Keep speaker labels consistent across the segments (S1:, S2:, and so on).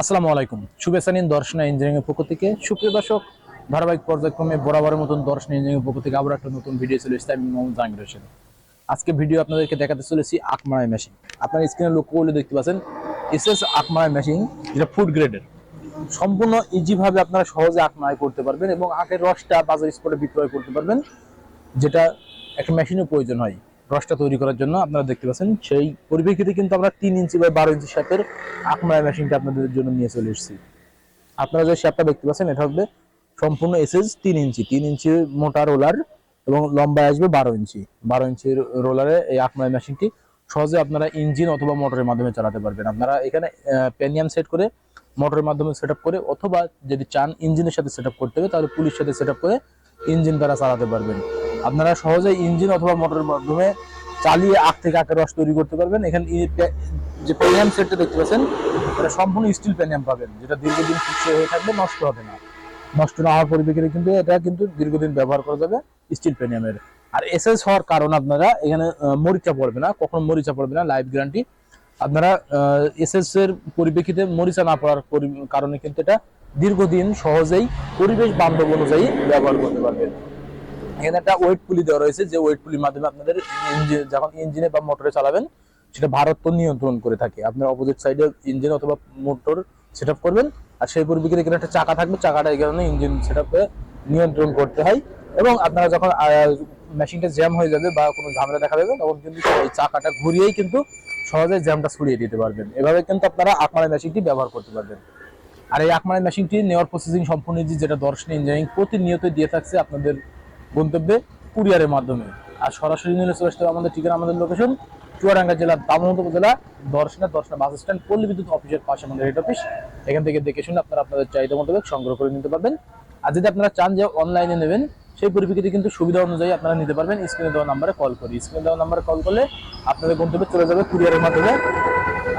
S1: আসসালামু আলাইকুম। শুভেচ্ছা নিন দর্শনা ইঞ্জিনিয়ারিং পক্ষ থেকে। সুপ্রিয় দর্শক, ধারাবাহিক পর্যায়ক্রমে বরাবরের মতন দর্শনা ইঞ্জিনিয়ারিং এর পক্ষ থেকে আবার একটা নতুন ভিডিও চলে এসেছে। আমি মোহাম্মদ জাহাঙ্গীর হোসেন। আজকে ভিডিও আপনাদেরকে দেখাতে চলেছি আকমারাই মেশিন আপনার স্ক্রিনে লক্ষ্য করলে দেখতে পাচ্ছেন, এসএস আকমারাই মেশিন যেটা ফুড গ্রেডের সম্পূর্ণ ইজিভাবে আপনারা সহজে আকমারাই করতে পারবেন এবং আখের রসটা বাজার স্পটে বিক্রয় করতে পারবেন, যেটা একটা মেশিনের প্রয়োজন হয়। রসটা তৈরি করার জন্য আপনারা দেখতে পাচ্ছেন, সেই পরিপ্রেক্ষিতে কিন্তু আমরা তিন ইঞ্চি বা বারো ইঞ্চি শেপের আকমারা মেশিনটা আপনাদের জন্য নিয়ে চলে এসেছি। আপনারা যে শেপটা দেখতে পাচ্ছেন, এটা হবে সম্পূর্ণ এসএস তিন ইঞ্চি তিন ইঞ্চি মোটা রোলার এবং লম্বায় আসবে বারো ইঞ্চি। বারো ইঞ্চির রোলারে এই আকমারা মেশিনটি সহজে আপনারা ইঞ্জিন অথবা মোটরের মাধ্যমে চালাতে পারবেন। আপনারা এখানে প্যানিয়াম সেট করে মোটরের মাধ্যমে সেট করে অথবা যদি চান ইঞ্জিনের সাথে সেট করতে হবে, তাহলে পুলিশ সাথে সেট করে ইঞ্জিন দ্বারা চালাতে পারবেন। আপনারা সহজে ইঞ্জিন অথবা মোটরের মাধ্যমে চালিয়ে আখ থেকে আখের রস তৈরি করতে পারবেন। এখানে যে পেনিয়াম সেটটা দেখতে পাচ্ছেন, এটা সম্পূর্ণ স্টিল পেনিয়াম পাবেন, যেটা দীর্ঘদিন ফিক্সড হয়ে থাকবে, নষ্ট হবে না। নষ্ট না হওয়ার পরিপ্রেক্ষিতে কিন্তু এটা কিন্তু দীর্ঘদিন ব্যবহার করা যাবে স্টিল পেনিয়ামের আর এসএস হওয়ার কারণ আপনারা এখানে মরিচা পড়বে না, কখনো মরিচা পড়বে না লাইফ গ্যারান্টি আপনারা এসএস এর পরিপ্রেক্ষিতে মরিচা না পড়ার কারণে কিন্তু এটা দীর্ঘদিন সহজেই পরিবেশ বান্ধব অনুযায়ী ব্যবহার করতে পারবেন। এখানে একটা ওয়েট পুলি দেওয়া রয়েছে, যে ওয়েট পুলির মাধ্যমে আপনাদের ইঞ্জিন যখন ইঞ্জিনে বা মোটরে চালাবেন, সেটা ভারত্ব নিয়ন্ত্রণ করে থাকে। আপনার অপোজিট সাইডে ইঞ্জিন অথবা মোটর সেট করবেন, আর সেই পরিপ্রেক্ষিতে এখানে একটা চাকা থাকবে, চাকাটা এখানে ইঞ্জিন সেট করে নিয়ন্ত্রণ করতে হয়। এবং আপনারা যখন মেশিনটা জ্যাম হয়ে যাবে বা কোনো ঝামেলা দেখা দেবে, তখন কিন্তু এই চাকাটা ঘুরিয়েই কিন্তু সহজে জ্যামটা ছড়িয়ে দিতে পারবেন। এভাবে কিন্তু আপনারা আকমারা মেশিনটি ব্যবহার করতে পারবেন। আর এই আকমারা মেশিনটি নেওয়ার প্রসেসিং সম্পূর্ণ যেটা দর্শন ইঞ্জিনিয়ারিং প্রতিনিয়ত দিয়ে থাকছে আপনাদের গন্তব্যে কুরিয়ারের মাধ্যমে। আর সরাসরি নিলে চলে আসতে আমাদের ঠিকানা, আমাদের লোকেশন চুয়াডাঙ্গা জেলার দামোহদ উপজেলা, দর্শনা দর্শনা বাস স্ট্যান্ড পল্লী বিদ্যুৎ অফিসের পাশে আমাদের হেড অফিস এখান থেকে দেখে শুনে আপনারা আপনাদের চাহিদা মোতাবেক সংগ্রহ করে নিতে পারবেন। আর যদি আপনারা চান যে অনলাইনে নেবেন, সেই পরিপ্রেক্ষিতে কিন্তু সুবিধা অনুযায়ী আপনারা নিতে পারবেন। স্ক্রিনে দেওয়া নাম্বারে কল করি। স্ক্রিনে দেওয়া নাম্বারে কল করলে আপনাদের গন্তব্যে চলে যাবে কুরিয়ারের মাধ্যমে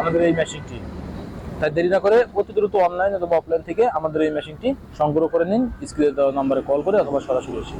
S1: আমাদের এই মেশিনটি তাই দেরি না করে অতি দ্রুত অনলাইন অথবা অফলাইন থেকে আমাদের এই মেশিনটি সংগ্রহ করে নিন। স্ক্রিনে দেওয়া নাম্বারে কল করে অথবা সরাসরি এসে।